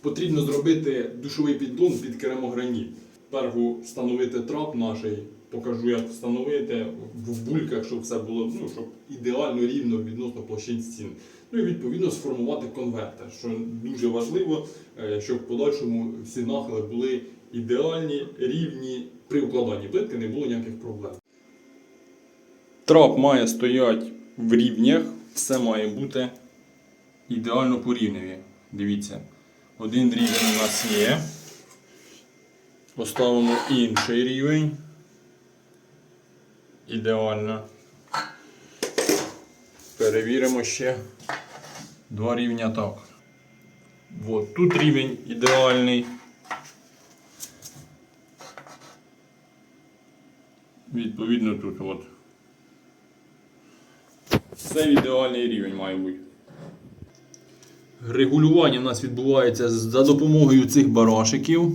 Потрібно зробити душовий піддон під керамограніт. Першу встановити трап наш, покажу, як встановити в бульках, щоб все було ну, щоб ідеально рівно відносно площин стін. Ну і відповідно сформувати конвертер, що дуже важливо, е, щоб в подальшому всі нахили були ідеальні, рівні. При укладанні плитки не було ніяких проблем. Трап має стояти в рівнях, все має бути ідеально порівнює. Дивіться, один рівень у нас є. Поставимо інший рівень. Ідеально. Перевіримо ще два рівня так. От тут рівень ідеальний. Відповідно тут от. Це ідеальний рівень має бути. Регулювання у нас відбувається за допомогою цих барашиків.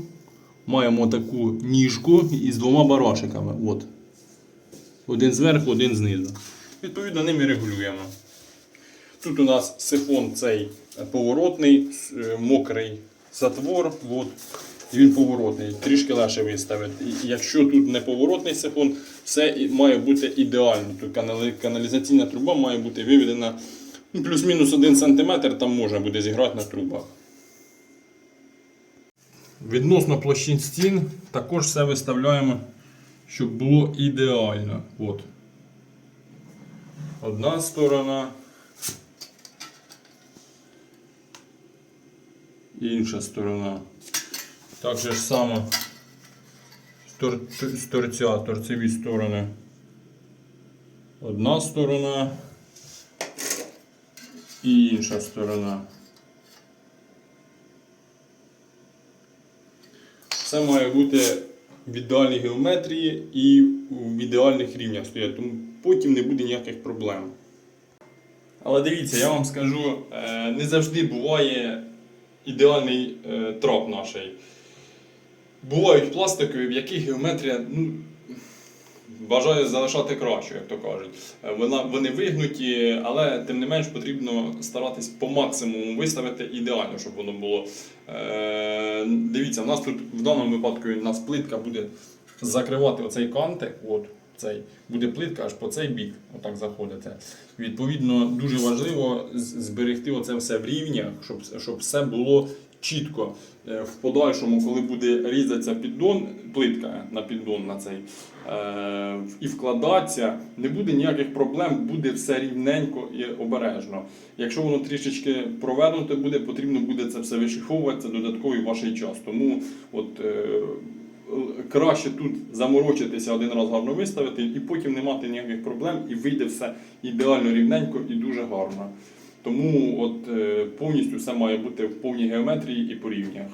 Маємо таку ніжку із двома барашиками. От. Один зверху, один знизу. Відповідно, ними регулюємо. Тут у нас сифон цей поворотний, е, мокрий затвор. От. Він поворотний, трішки легше виставити. Якщо тут не поворотний сифон, все має бути ідеально. Тут каналізаційна труба має бути виведена плюс-мінус 1 см, там можна буде зіграти на трубах. Відносно площин стін також все виставляємо, щоб було ідеально. От. Одна сторона. Інша сторона. Так же ж само з торця, торцеві сторони. Одна сторона і інша сторона. Все має бути в ідеальній геометрії і в ідеальних рівнях стояти, тому потім не буде ніяких проблем. Але дивіться, я вам скажу, е, не завжди буває ідеальний е, трап наш. Бувають пластикові, в яких геометрія ну, бажає залишати кращу, як то кажуть. Е, вони вигнуті, але тим не менш потрібно старатись по максимуму виставити ідеально, щоб воно було. Е, дивіться, у нас тут в даному випадку у нас плитка буде закривати оцей кантик. От, цей, буде плитка аж по цей бік, отак заходите. Відповідно, дуже важливо зберегти оце все в рівнях, щоб, щоб все було чітко. Е, В подальшому, коли буде різатися піддон, плитка на піддон на цей, е, і вкладатися, не буде ніяких проблем, буде все рівненько і обережно. Якщо воно трішечки провернуте буде, потрібно буде це все вишиховувати, це додатковий ваш час. Тому от, е, краще тут заморочитися один раз гарно виставити, і потім не мати ніяких проблем, і вийде все ідеально рівненько і дуже гарно. Тому от е, повністю все має бути в повній геометрії і по рівнях.